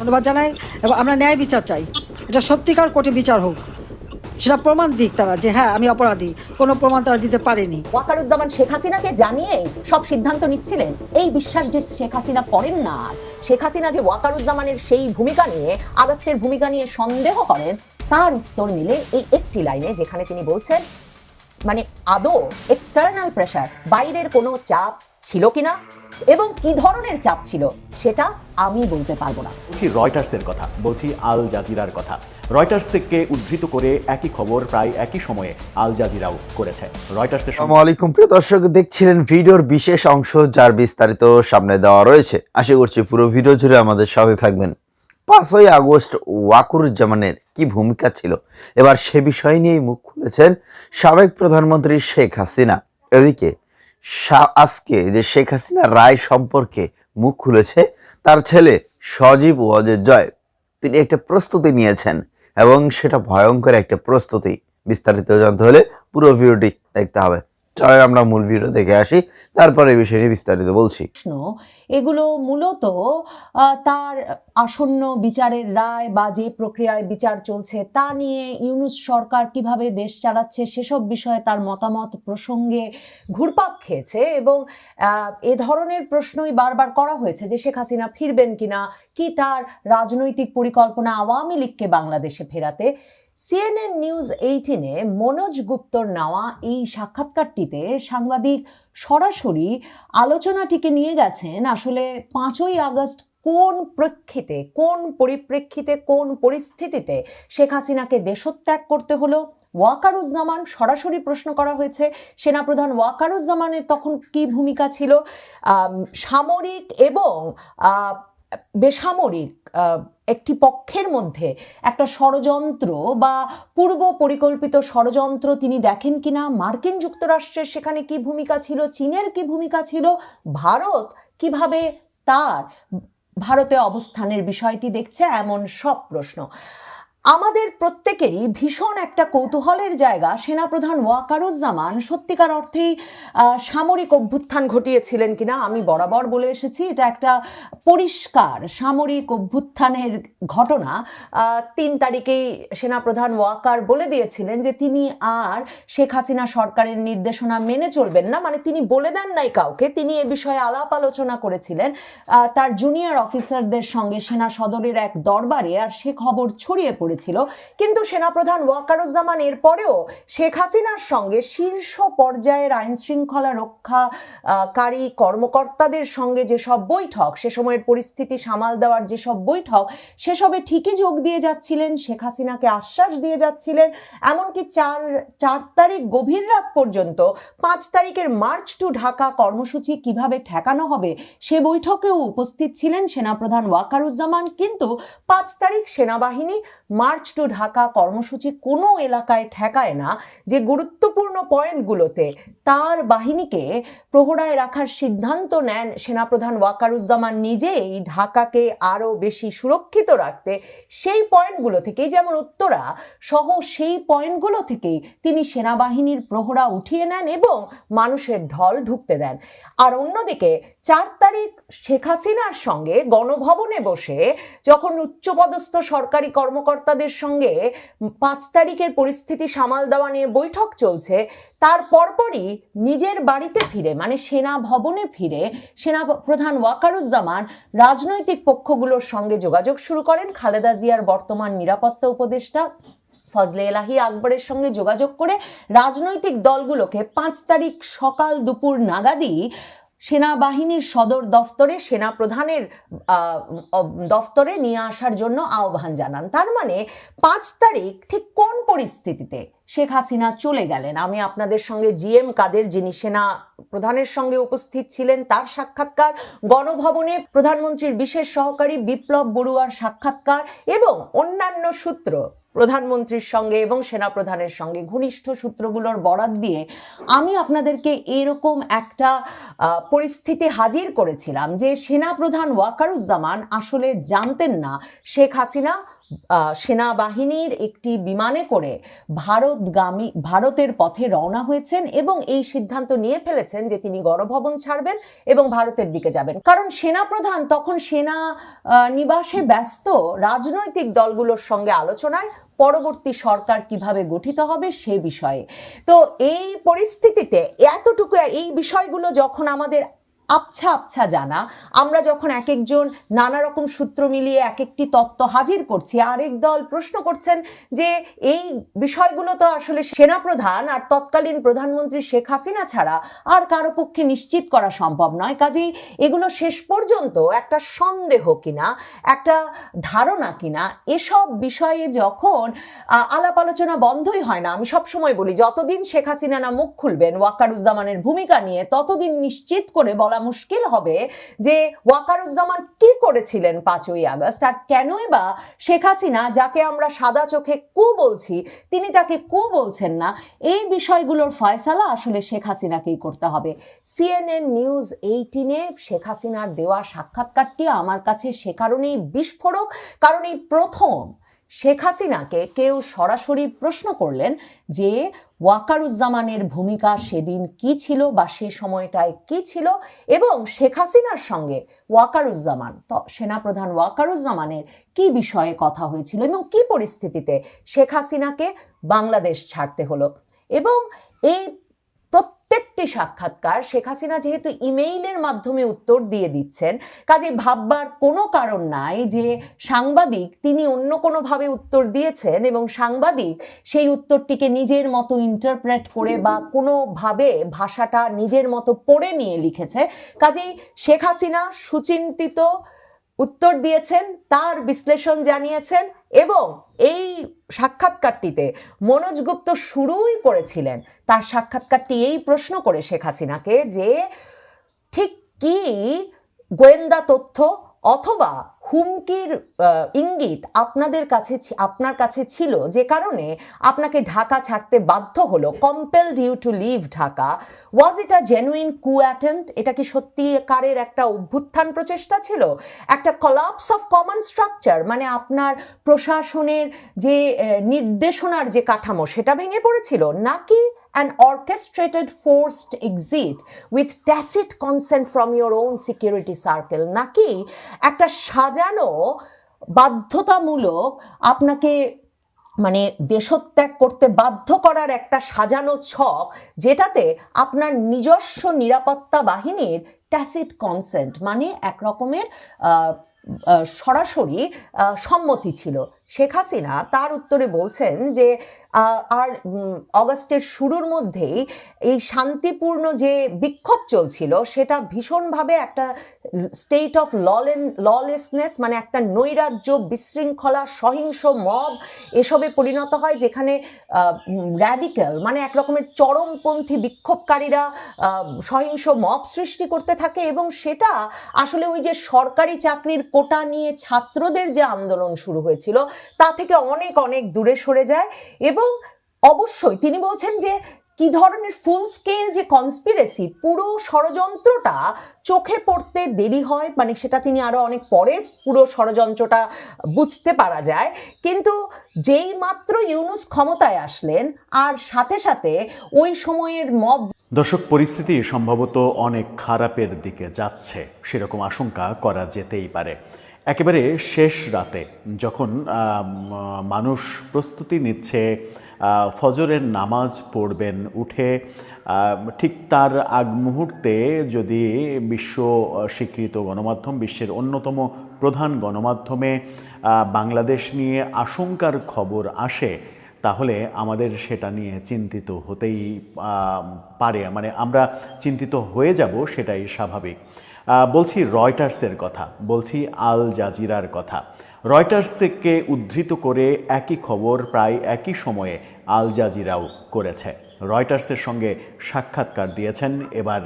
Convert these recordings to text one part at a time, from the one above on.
ধন্যবাদ জানাই এবং আমরা ন্যায় বিচার চাই। এটা সত্যিকার কোর্টে বিচার হোক। সেটা প্রমাণ দিক তারা যে হ্যাঁ আমি অপরাধী। কোনো প্রমাণ তারা দিতে পারেনি। ওয়াকারুজ্জামান শেখ হাসিনাকে জানিয়ে সব সিদ্ধান্ত নিচ্ছিলেন। এই বিশ্বাস যে শেখ হাসিনা করেন না, শেখ হাসিনা যে ওয়াকারুজ্জামানের সেই ভূমিকা নিয়ে, আগস্টের ভূমিকা নিয়ে সন্দেহ করেন, তার উত্তর মিলে এই একটি লাইনে যেখানে তিনি বলছেন মানে আদৌ এক্সটার্নাল প্রেশার বাইরের কোনো চাপ ছিল কিনা? এবং কি ধরনের চাপ ছিল সেটা আমি বলতে পারব না। বলছি রয়টার্সের কথা বলছি আল জাজিরার কথা। রয়টার্স থেকে উদ্ধৃত করে একই খবর প্রায় একই সময়ে আল জাজিরাও করেছে। রয়টার্সের আসসালামু আলাইকুম প্রিয় দর্শক দেখছিলেন ভিডিওর বিশেষ অংশ যার বিস্তারিত সামনে দেওয়া রয়েছে। আশা করছি পুরো ভিডিও জুড়ে আমাদের সাথে থাকবেন। পাঁচই আগস্ট ওয়াকুরুজ্জামানের কি ভূমিকা ছিল? এবার সে বিষয় নিয়েই মুখ খুলেছেন সাবেক প্রধানমন্ত্রী শেখ হাসিনা। এদিকে আজকে যে শেখ হাসিনা রায় সম্পর্কে মুখ খুলেছে, তার ছেলে সজীব ওয়াজের জয়, তিনি একটা প্রস্তুতি নিয়েছেন এবং সেটা ভয়ঙ্কর একটা প্রস্তুতি। বিস্তারিত জানতে হলে পুরো ভিডিওটি দেখতে হবে। চলেন আমরা মূল ভিডিও দেখে আসি, তারপরে বিষয় বিস্তারিত বলছি। এগুলো মূলত তার আসন্ন বিচারের রায় বা যে প্রক্রিয়ায় বিচার চলছে তা নিয়ে ইউনুস সরকার কীভাবে দেশ চালাচ্ছে সেসব বিষয়ে তার মতামত প্রসঙ্গে ঘুরপাক খেয়েছে এবং এ ধরনের প্রশ্নই বারবার করা হয়েছে যে শেখ হাসিনা ফিরবেন কিনা, কি তার রাজনৈতিক পরিকল্পনা আওয়ামী লীগকে বাংলাদেশে ফেরাতে সিএনএন নিউজ এইটিনে মনোজ গুপ্তর নেওয়া এই সাক্ষাৎকারটিতে সাংবাদিক সরাসরি আলোচনাটিকে নিয়ে গেছেন আসলে পাঁচই আগস্ট কোন প্রেক্ষিতে, কোন পরিপ্রেক্ষিতে, কোন পরিস্থিতিতে শেখ হাসিনাকে দেশত্যাগ করতে হলো? ওয়াকারুজ্জামান সরাসরি প্রশ্ন করা হয়েছে। সেনাপ্রধান ওয়াকারুজ্জামানের তখন কি ভূমিকা ছিল? সামরিক এবং বেসামরিক একটি পক্ষের মধ্যে একটা ষড়যন্ত্র বা পূর্ব পরিকল্পিত ষড়যন্ত্র তিনি দেখেন কিনা, মার্কিন যুক্তরাষ্ট্রের সেখানে কি ভূমিকা ছিল, চীনের কি ভূমিকা ছিল, ভারত কীভাবে তার ভারতে অবস্থানের বিষয়টি দেখছে, এমন সব প্রশ্ন। আমাদের প্রত্যেকেরই ভীষণ একটা কৌতূহলের জায়গা। সেনাপ্রধান ওয়াকারুজ্জামান সত্যিকার অর্থেই সামরিক অভ্যুত্থান ঘটিয়েছিলেন কিনা আমি বরাবর বলে এসেছি। এটা একটা পরিষ্কার সামরিক অভ্যুত্থানের ঘটনা। তিন তারিখেই সেনাপ্রধান ওয়াকার বলে দিয়েছিলেন যে তিনি আর শেখ হাসিনা সরকারের নির্দেশনা মেনে চলবেন না। মানে তিনি বলে দেন নাই কাউকে, তিনি এ বিষয়ে আলাপ আলোচনা করেছিলেন। তার জুনিয়র অফিসারদের সঙ্গে সেনা সদরের এক দরবারে আর সে খবর ছড়িয়ে পড়েছিল কিন্তু সেনাপ্রধান ওয়াকারুজ্জামান এরপরেও শেখ হাসিনার সঙ্গে শীর্ষ পর্যায়ের আইন শৃঙ্খলা রক্ষাকারী কর্মকর্তাদের সঙ্গে যেসব বৈঠক, সে সময়ের পরিস্থিতি সামাল দেওয়ার যেসব বৈঠক, সেসবে ঠিকই যোগ দিয়ে যাচ্ছিলেন, শেখ হাসিনাকে আশ্বাস দিয়ে যাচ্ছিলেন। এমনকি চার চার তারিখ গভীর রাত পর্যন্ত, পাঁচ তারিখের মার্চ টু ঢাকা কর্মসূচি কীভাবে ঠেকানো হবে, সে বৈঠকেও উপস্থিত ছিলেন সেনাপ্রধান ওয়াকারুজ্জামান। কিন্তু পাঁচ তারিখ সেনাবাহিনী মার্চ টু ঢাকা কর্মসূচি কোনো এলাকায় ঠেকায় না যে গুরুত্বপূর্ণ পয়েন্টগুলোতে তার বাহিনীকে প্রহরায় রাখার সিদ্ধান্ত নেন সেনাপ্রধান ওয়াকারুজ্জামান নিজেই ঢাকাকে আরও বেশি সুরক্ষিত রাখতে। সেই পয়েন্টগুলো থেকেই যেমন উত্তরা, সহ সেই পয়েন্টগুলো থেকেই তিনি সেনাবাহিনীর প্রহরা উঠিয়ে নেন এবং মানুষের ঢল ঢুকতে দেন। আর অন্যদিকে চার তারিখ শেখ হাসিনার সঙ্গে গণভবনে বসে যখন উচ্চপদস্থ সরকারি কর্মকর্তাদের সঙ্গে পাঁচ তারিখের পরিস্থিতি সামাল দেওয়া নিয়ে বৈঠক চলছে। তার পরপরই নিজের বাড়িতে ফিরে মানে সেনা ভবনে ফিরে, সেনা প্রধান ওয়াকারুজ্জামান রাজনৈতিক পক্ষগুলোর সঙ্গে যোগাযোগ শুরু করেন। খালেদা জিয়ার বর্তমান নিরাপত্তা উপদেষ্টা ফজলে এলাহি আকবরের সঙ্গে যোগাযোগ করে রাজনৈতিক দলগুলোকে পাঁচ তারিখ সকাল দুপুর নাগাদই সেনাবাহিনীর সদর দফতরে সেনা প্রধানের দফতরে নিয়ে আসার জন্য আহ্বান জানান। তার মানে পাঁচ তারিখ ঠিক কোন পরিস্থিতিতে শেখ হাসিনা চলে গেলেন? আমি আপনাদের সঙ্গে জিএম কাদের, যিনি সেনা প্রধানের সঙ্গে উপস্থিত ছিলেন, তার সাক্ষাৎকার, গণভবনে প্রধানমন্ত্রীর বিশেষ সহকারী বিপ্লব বড়ুয়ার সাক্ষাৎকার এবং অন্যান্য সূত্র প্রধানমন্ত্রীর সঙ্গে এবং সেনাপ্রধানের সঙ্গে ঘনিষ্ঠ সূত্রগুলোর বরাত দিয়ে আমি আপনাদেরকে এরকম একটা পরিস্থিতি হাজির করেছিলাম যে সেনাপ্রধান ওয়াকারুজ্জামান আসলে জানতেন না শেখ হাসিনা সেনাবাহিনীর একটি বিমানে করে ভারতগামী, ভারতের পথে রওনা হয়েছেন এবং এই সিদ্ধান্ত নিয়ে ফেলেছেন যে তিনি গণভবন ছাড়বেন এবং ভারতের দিকে যাবেন। কারণ সেনাপ্রধান তখন সেনা নিবাসে ব্যস্ত রাজনৈতিক দলগুলোর সঙ্গে আলোচনায় পরবর্তী সরকার কীভাবে গঠিত হবে সে বিষয়ে। তো এই পরিস্থিতিতে এতটুকু, এই বিষয়গুলো যখন আমাদের আবছা আবছা জানা। আমরা যখন এক একজন নানা রকম সূত্র মিলিয়ে এক একটি তত্ত্ব হাজির করছি, আরেক দল প্রশ্ন করছেন যে এই বিষয়গুলো তো আসলে সেনাপ্রধান আর তৎকালীন প্রধানমন্ত্রী শেখ হাসিনা ছাড়া আর কারও পক্ষে নিশ্চিত করা সম্ভব নয়। কাজেই এগুলো শেষ পর্যন্ত একটা সন্দেহ কিনা, একটা ধারণা কিনা, এসব বিষয়ে যখন আলাপ আলোচনা বন্ধই হয় না, আমি সবসময় বলি, যতদিন শেখ হাসিনা না মুখ খুলবেন, ওয়াকারুজ্জামানের ভূমিকা নিয়ে ততদিন নিশ্চিত করে বলা মুশকিল হবে যে ওয়াকারুজ্জামান কি করেছিলেন পাঁচই আগস্ট? আর কেনই বা শেখ হাসিনা, যাকে আমরা সাদা চোখে কু বলছি, তিনি তাকে কু বলছেন না, এই বিষয়গুলোর ফয়সালা আসলে শেখ হাসিনাকেই করতে হবে। সিএনএন নিউজ এইটিনে শেখ হাসিনার দেওয়া সাক্ষাৎকারটি আমার কাছে সে কারণেই বিস্ফোরক, কারণ এই প্রথম শেখ হাসিনাকে কেউ সরাসরি প্রশ্ন করলেন যে ওয়াকারুজ্জামানের ভূমিকা সেদিন কি ছিল বা সে সময়টায় কি ছিল এবং শেখ হাসিনার সঙ্গে ওয়াকারুজ্জামান, তো সেনাপ্রধান ওয়াকারুজ্জামানের কি বিষয়ে কথা হয়েছিল এবং কি পরিস্থিতিতে শেখ হাসিনাকে বাংলাদেশ ছাড়তে হলো? এবং এই প্রত্যেকটি সাক্ষাৎকার শেখ হাসিনা যেহেতু ইমেইলের মাধ্যমে উত্তর দিয়ে দিচ্ছেন, কাজে ভাববার কোনো কারণ নাই যে সাংবাদিক তিনি অন্য কোনোভাবে উত্তর দিয়েছেন এবং সাংবাদিক সেই উত্তরটিকে নিজের মতো ইন্টারপ্রেট করে বা কোনোভাবে ভাষাটা নিজের মতো পড়ে নিয়ে লিখেছে। কাজেই শেখ হাসিনা সুচিন্তিত উত্তর দিয়েছেন, তার বিশ্লেষণ জানিয়েছেন এবং এই সাক্ষাৎকারটিতে মনোজ গুপ্ত শুরুই করেছিলেন তার সাক্ষাৎকারটি এই প্রশ্ন করে শেখ হাসিনাকে যে, ঠিক কি গোয়েন্দা তথ্য অথবা হুমকির ইঙ্গিত আপনাদের কাছে আপনার কাছে ছিল যে কারণে আপনাকে ঢাকা ছাড়তে বাধ্য হলো compelled you to leave Dhaka. Was it a genuine coup attempt এটা কি সত্যিকারের একটা অভ্যুত্থান প্রচেষ্টা ছিল? একটা কলাপস অফ কমন স্ট্রাকচার মানে আপনার প্রশাসনের যে নির্দেশনার যে কাঠামো, সেটা ভেঙে পড়েছিল? নাকি an orchestrated forced exit with tacit consent from your own security circle. নাকি একটা সাজানো বাধ্যতামূলক আপনাকে মানে দেশত্যাগ করতে বাধ্য করার একটা সাজানো ছক যেটাতে আপনার নিজস্ব নিরাপত্তা বাহিনীর ট্যাসিট কনসেন্ট মানে এক রকমের সরাসরি সম্মতি ছিল। শেখ হাসিনা তার উত্তরে বলছেন যে আর অগাস্টের শুরুর মধ্যেই এই শান্তিপূর্ণ যে বিক্ষোভ চলছিল সেটা ভীষণভাবে একটা স্টেট অফ ললেন ললেসনেস মানে একটা নৈরাজ্য বিশৃঙ্খলা সহিংস মব এসবে পরিণত হয় যেখানে র্যাডিক্যাল মানে এক রকমের চরমপন্থী বিক্ষোভকারীরা সহিংস মব সৃষ্টি করতে থাকে এবং সেটা আসলে ওই যে সরকারি চাকরির কোটা নিয়ে ছাত্রদের যে আন্দোলন শুরু হয়েছিল তা থেকে অনেক অনেক দূরে সরে যায় এবং অবশ্যই তিনি বলছেন যে কি ধরনের ফুল স্কেল যে কনস্পিরেসি পুরো ষড়যন্ত্রটা চোখে পড়তে দেরি হয় মানে সেটা তিনি আরও অনেক পরে পুরো ষড়যন্ত্রটা বুঝতে পারা যায়। কিন্তু যেই মাত্র ইউনুস ক্ষমতায় আসলেন, আর সাথে সাথে ওই সময়ের মব দর্শক, পরিস্থিতি সম্ভবত অনেক খারাপের দিকে যাচ্ছে। সেরকম আশঙ্কা করা যেতেই পারে। একেবারে শেষ রাতে যখন মানুষ প্রস্তুতি নিচ্ছে ফজরের নামাজ পড়বেন, উঠে ঠিক তার আগ মুহূর্তে যদি বিশ্ব স্বীকৃত গণমাধ্যম, বিশ্বের অন্যতম প্রধান গণমাধ্যমে বাংলাদেশ নিয়ে আশঙ্কার খবর আসে, তাহলে আমাদের সেটা নিয়ে চিন্তিত হতেই পারে। মানে আমরা চিন্তিত হয়ে যাব সেটাই স্বাভাবিক। বলছি রয়টার্সের কথা, বলছি আল জাজিরার কথা। রয়টার্স থেকে উদ্ধৃত করে একই খবর প্রায় একই সময়ে আল জাজিরাও করেছে। রয়টার্সের সঙ্গে সাক্ষাৎকার দিয়েছেন। এবার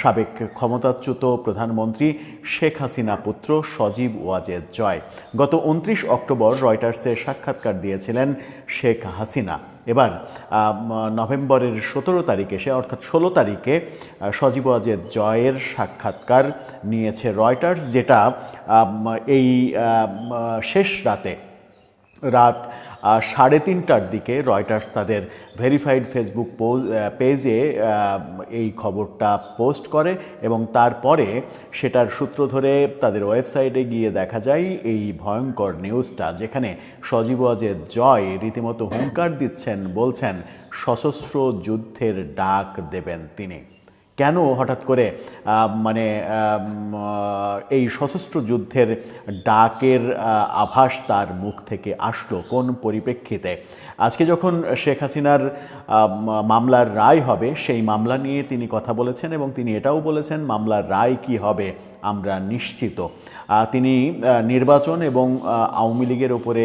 সাবেক ক্ষমতাচ্যুত প্রধানমন্ত্রী শেখ হাসিনা পুত্র সজীব ওয়াজেদ জয়। গত উনত্রিশ অক্টোবর রয়টার্সে সাক্ষাৎকার দিয়েছিলেন শেখ হাসিনা। এবার নভেম্বরের সতেরো তারিখে সে, অর্থাৎ ষোলো তারিখে সজীব ওয়াজেদ জয়ের সাক্ষাৎকার নিয়েছে রয়টার্স, যেটা এই শেষ রাতে রাত সাড়ে তিনটার দিকে রয়টার্স তাদের ভেরিফাইড ফেসবুক পেজে এই খবরটা পোস্ট করে এবং তারপরে সেটার সূত্র ধরে তাদের ওয়েবসাইটে গিয়ে দেখা যায় এই ভয়ঙ্কর নিউজটা যেখানে সজীব ওয়াজেদ জয় রীতিমতো হুঙ্কার দিচ্ছেন, বলছেন, সশস্ত্র যুদ্ধের ডাক দেবেন তিনি। কেন হঠাৎ করে মানে এই সশস্ত্র যুদ্ধের ডাকের আভাস তার মুখ থেকে আসলো? কোন পরিপ্রেক্ষিতে? আজকে যখন শেখ হাসিনার মামলার রায় হবে, সেই মামলা নিয়ে তিনি কথা বলেছেন এবং তিনি এটাও বলেছেন, মামলার রায় কি হবে আমরা নিশ্চিত। তিনি নির্বাচন এবং আওয়ামী লীগের ওপরে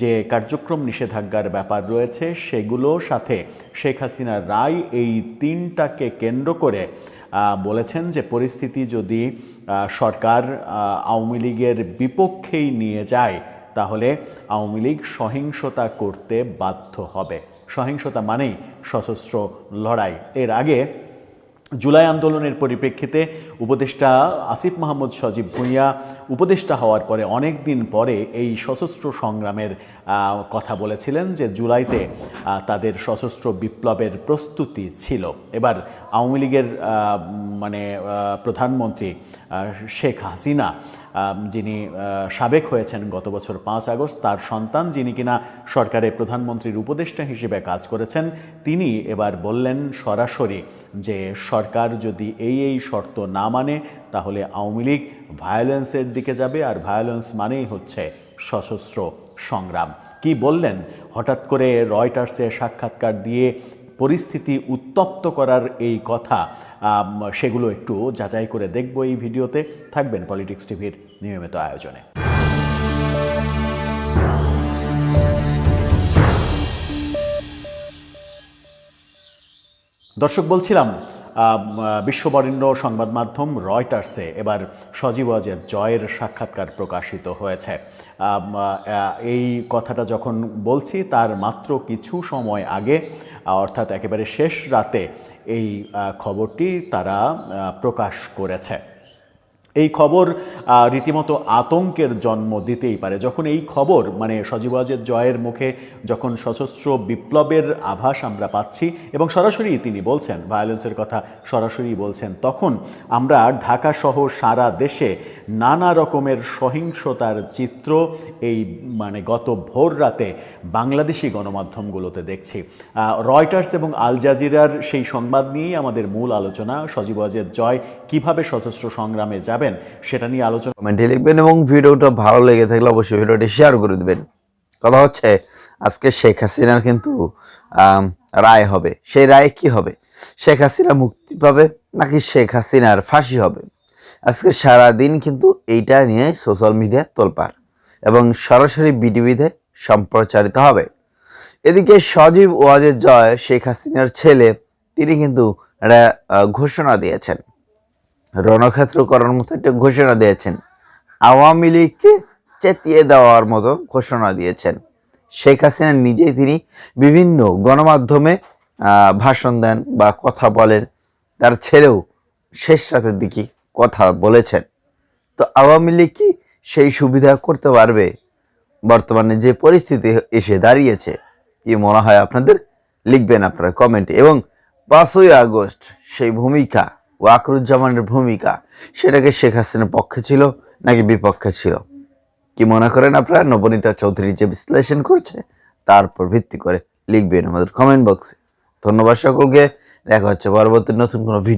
যে কার্যক্রম নিষেধাজ্ঞার ব্যাপার রয়েছে সেগুলোর সাথে শেখ হাসিনার রায় এই তিনটাকে কেন্দ্র করে বলেছেন যে পরিস্থিতি যদি সরকার আওয়ামী লীগের বিপক্ষেই নিয়ে যায় তাহলে আওয়ামী লীগ সহিংসতা করতে বাধ্য হবে। সহিংসতা মানেই সশস্ত্র লড়াই। এর আগে জুলাই আন্দোলনের পরিপ্রেক্ষিতে উপদেষ্টা আসিফ মাহমুদ সজীব ভুঁইয়া উপদেষ্টা হওয়ার পরে অনেক দিন পরে এই সশস্ত্র সংগ্রামের কথা বলেছিলেন যে জুলাইতে তাদের সশস্ত্র বিপ্লবের প্রস্তুতি ছিল। এবার আওয়ামী লীগের মানে প্রধানমন্ত্রী শেখ হাসিনা যিনি সাবেক হয়েছেন গত বছর পাঁচ আগস্ট, তার সন্তান যিনি কিনা সরকারের প্রধানমন্ত্রীর উপদেষ্টা হিসেবে কাজ করেছেন, তিনি এবার বললেন সরাসরি যে সরকার যদি এই এই শর্ত না মানে তাহলে আওয়ামী লীগ ভায়োলেন্সের দিকে যাবে, আর ভায়োলেন্স মানেই হচ্ছে সশস্ত্র সংগ্রাম। কি বললেন? হঠাৎ করে রয়টার্সে সাক্ষাৎকার দিয়ে পরিস্থিতি উত্তপ্ত করার এই কথা সেগুলো একটু যাচাই করে দেখব এই ভিডিওতে। থাকবেন পলিটিক্স টিভির নিয়মিত আয়োজনে। দর্শক, বলছিলাম বিশ্ববরেণ্য সংবাদ মাধ্যম রয়টার্সে এবার সজীব অজেদ জয়ের সাক্ষাৎকার প্রকাশিত হয়েছে। এই কথাটা যখন বলছি, তার মাত্র কিছু সময় আগে অর্থাৎ একেবারে শেষ রাতে এই খবরটি তারা প্রকাশ করেছে। এই খবর রীতিমতো আতঙ্কের জন্ম দিতেই পারে। যখন এই খবর মানে সজীব ওয়াজেদ জয়ের মুখে যখন সশস্ত্র বিপ্লবের আভাস আমরা পাচ্ছি এবং সরাসরি তিনি বলছেন ভায়োলেন্সের কথা সরাসরি বলছেন, তখন আমরা ঢাকা সহ সারা দেশে নানা রকমের সহিংসতার চিত্র এই মানে গত ভোর রাতে বাংলাদেশি গণমাধ্যমগুলোতে দেখছি। রয়টার্স এবং আল জাজিরার সেই সংবাদ নিয়েই আমাদের মূল আলোচনা। সজীব জয় কীভাবে সশস্ত্র সংগ্রামে যাবেন সেটা নিয়ে আলোচনা কমেন্টে লিখবেন এবং ভিডিওটা ভালো লেগে থাকলে অবশ্যই ভিডিওটি শেয়ার করে দেবেন। কথা হচ্ছে, আজকে শেখ হাসিনার কিন্তু রায় হবে। সেই রায় কি হবে? শেখ হাসিনা মুক্তি পাবে নাকি শেখ হাসিনার ফাঁসি হবে? আজকে সারা দিন কিন্তু এইটা নিয়ে সোশ্যাল মিডিয়া তোলপার এবং সরাসরি বিটিভিতে সম্প্রচারিত হবে। এদিকে সজীব ওয়াজের জয় শেখ হাসিনার ছেলে, তিনি কিন্তু ঘোষণা দিয়েছেন। রণক্ষেত্র করার মতো একটা ঘোষণা দিয়েছেন। আওয়ামী লীগকে চেতিয়ে দেওয়ার মতো ঘোষণা দিয়েছেন। শেখ হাসিনা নিজেই তিনি বিভিন্ন গণমাধ্যমে ভাষণ দেন বা কথা বলেন। তার ছেলেও শেষ রাতের দিকে কথা বলেছেন। তো আওয়ামী লীগ কি সেই সুবিধা করতে পারবে? বর্তমানে যে পরিস্থিতি এসে দাঁড়িয়েছে, কি মনে হয় আপনাদের? লিখবেন আপনারা কমেন্টে। এবং পাঁচই আগস্ট সেই ভূমিকা ওয়াকরুজ্জামানের ভূমিকা সেটাকে শেখ হাসিনার পক্ষে ছিল নাকি বিপক্ষে ছিল? কি মনে করেন আপনারা? নবনীতা চৌধুরী যে বিশ্লেষণ করছে, তার উপর ভিত্তি করে লিখবেন আমাদের কমেন্ট বক্সে ধন্যবাদ সকলকে। দেখা হচ্ছে পরবর্তী নতুন কোনো ভিডিও